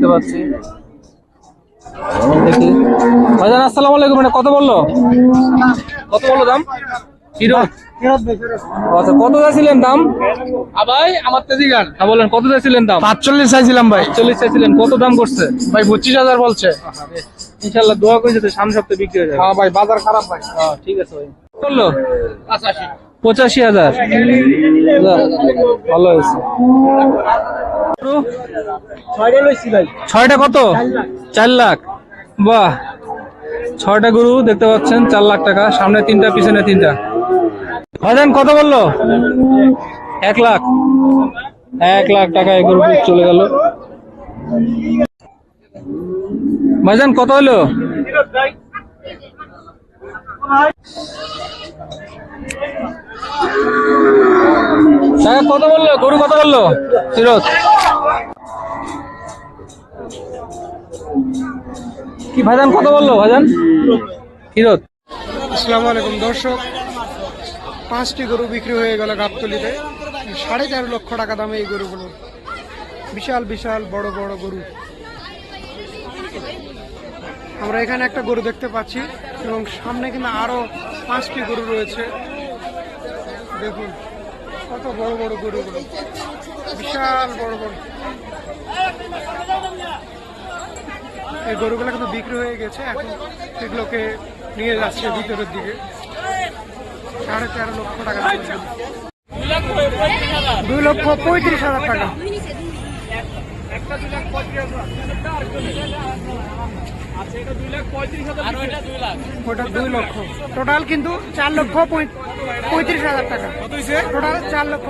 দেখতে পাচ্ছি। দেখি। ভাইজান আসসালামু আলাইকুম এটা কত বলল? কত বলল দাম? আচ্ছা কত চাইছিলেন দাম? ভাই আমার হ্যাঁ বলেন কত চাইছিলেন দাম? পাঁচচল্লিশ চাইছিলাম ভাই। চল্লিশ চাইছিলেন কত দাম করছে? ভাই পঁচিশ হাজার বলছে। ইনশাল্লাহ দোয়া করেছে তো সামনে সপ্তাহে বিক্রি হয়ে যাবে হ্যাঁ ভাই বাজার খারাপ ভাই। হ্যাঁ ঠিক আছে ভাই। বলল? পঁচাশি। পঁচাশি হাজার। ভালো হয়েছে। ছয়টা কত? চার লাখ। বাহ। ছয়টা গরু দেখতে পাচ্ছেন, চার লাখ টাকা। সামনে তিনটা, পিছনে তিনটা। ভাইজান, কত বলল? এক লাখ। এক লাখ টাকা এই গরু চলে গেল। ভাইজান, কত হলো? কত বলল? গরু কত বলল? ফিরোজ। কি ভাইজান কত বলল ভাইজান? ফিরোজ আসসালামু আলাইকুম, দর্শক। পাঁচটি গরু বিক্রি হয়ে গেল গাবতলিতে। সাড়ে চার লক্ষ টাকা দামে এই গরুগুলো। বিশাল বিশাল, বড় বড় গরু। আমরা এখানে একটা গরু দেখতে পাচ্ছি এবং সামনে কিন্তু আরও পাঁচটি গরু রয়েছে। দেখুন, কত বড় বড় গরুগুলো। বিশাল, বড় বড়। এই গরুগুলো কিন্তু বিক্রি হয়ে গেছে এখন এগুলোকে নিয়ে যাচ্ছে ভিতরের দিকে। সাড়ে তেরো লক্ষ টাকা দুই লক্ষ পঁয়ত্রিশ হাজার টাকা। ওটা দুই লক্ষ। টোটাল কিন্তু চার লক্ষ পঁয়- পঁয়ত্রিশ হাজার টাকা। টোটাল চার লক্ষ